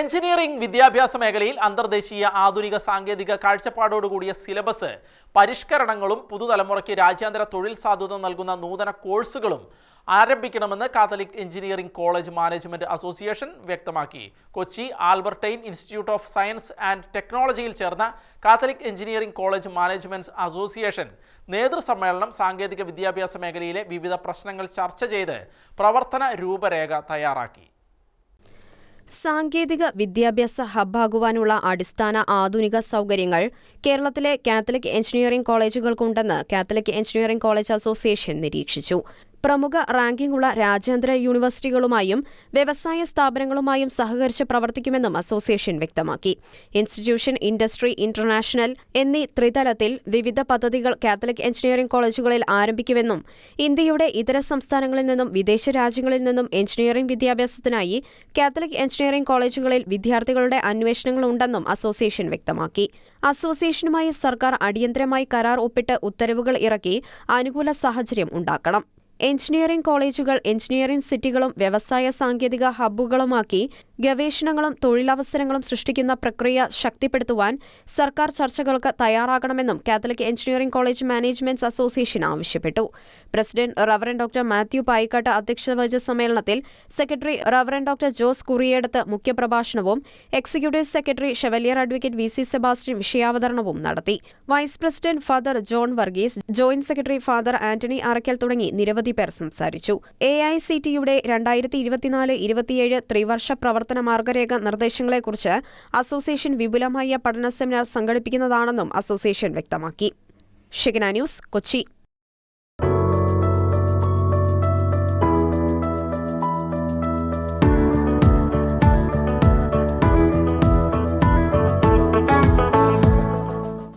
Engineering വിദ്യാഭ്യാസ മേഖലയിൽ അന്തർദേശീയ ആധുനിക സാങ്കേതിക കാഴ്ചപ്പാടോടുകൂടിയ സിലബസ് പരിഷ്കരണങ്ങളും പുതുതലമുറയ്ക്ക് രാജ്യാന്തര തൊഴിൽ സാധ്യത നൽകുന്ന നൂതന കോഴ്സുകളും ആരംഭിക്കണമെന്ന് Catholic engineering college management association വ്യക്തമാക്കി. Kochi Albertian institute of science and ടെക്നോളജിയിൽ ചേർന്ന Catholic engineering college management association നേതൃസമ്മേളനം സാങ്കേതിക വിദ്യാഭ്യാസ മേഖലയിലെ വിവിധ പ്രശ്നങ്ങൾ ചർച്ച ചെയ്ത് പ്രവർത്തന രൂപരേഖ തയ്യാറാക്കി. സാങ്കേതിക വിദ്യാഭ്യാസ ഹബ്ബാകുവാനുള്ള അടിസ്ഥാന ആധുനിക സൗകര്യങ്ങൾ കേരളത്തിലെ കാത്തലിക് എഞ്ചിനീയറിംഗ് കോളേജുകൾക്കുണ്ടെന്ന് കാത്തലിക് എഞ്ചിനീയറിംഗ് കോളേജ് അസോസിയേഷൻ നിരീക്ഷിച്ചു. പ്രമുഖ റാങ്കിംഗുള്ള രാജ്യാന്തര യൂണിവേഴ്സിറ്റികളുമായും വ്യവസായ സ്ഥാപനങ്ങളുമായും സഹകരിച്ച് പ്രവർത്തിക്കുമെന്നും അസോസിയേഷൻ വ്യക്തമാക്കി. ഇൻസ്റ്റിറ്റ്യൂഷൻ ഇൻഡസ്ട്രി ഇന്റർനാഷണൽ എന്നീ ത്രിതലത്തിൽ വിവിധ പദ്ധതികൾ കാത്തലിക് എഞ്ചിനീയറിംഗ് കോളേജുകളിൽ ആരംഭിക്കുമെന്നും ഇന്ത്യയുടെ ഇതര സംസ്ഥാനങ്ങളിൽ നിന്നും വിദേശ രാജ്യങ്ങളിൽ നിന്നും എഞ്ചിനീയറിംഗ് വിദ്യാഭ്യാസത്തിനായി കാത്തലിക് എഞ്ചിനീയറിംഗ് കോളേജുകളിൽ വിദ്യാർത്ഥികളുടെ അന്വേഷണങ്ങൾ ഉണ്ടെന്നും അസോസിയേഷൻ വ്യക്തമാക്കി. അസോസിയേഷനുമായി സർക്കാർ അടിയന്തരമായി കരാർ ഒപ്പിട്ട് ഉത്തരവുകൾ ഇറക്കി അനുകൂല സാഹചര്യം ഉണ്ടാക്കണം. എഞ്ചിനീയറിംഗ് കോളേജുകൾ എഞ്ചിനീയറിംഗ് സിറ്റികളും വ്യവസായ സാങ്കേതിക ഹബ്ബുകളുമാക്കി ഗവേഷണങ്ങളും തൊഴിലവസരങ്ങളും സൃഷ്ടിക്കുന്ന പ്രക്രിയ ശക്തിപ്പെടുത്തുവാൻ സർക്കാർ ചർച്ചകൾക്ക് തയ്യാറാകണമെന്നും Catholic engineering college management association ആവശ്യപ്പെട്ടു. President reverend doctor Mathew Payikkatt അധ്യക്ഷത വഹിച്ച സമ്മേളനത്തിൽ secretary reverend doctor Jose Kuriyedath മുഖ്യപ്രഭാഷണവും executive secretary chevalier advocate V C Sebastian വിഷയാവതരണവും നടത്തി. Vice president father John Varghese joint secretary father Antony Arackal തുടങ്ങി നിരവധി പേർ സംസാരിച്ചു. A I C ടിയുടെ രണ്ടായിരത്തി ഇരുപത്തിനാല് ഇരുപത്തിയേഴ് ത്രിവർഷ പ്രവർത്തന മാർഗരേഖ നിർദ്ദേശങ്ങളെക്കുറിച്ച് അസോസിയേഷൻ വിപുലമായ പഠന സെമിനാർ സംഘടിപ്പിക്കുന്നതാണെന്നും അസോസിയേഷൻ വ്യക്തമാക്കി. ഷിഗ്ന ന്യൂസ് കൊച്ചി.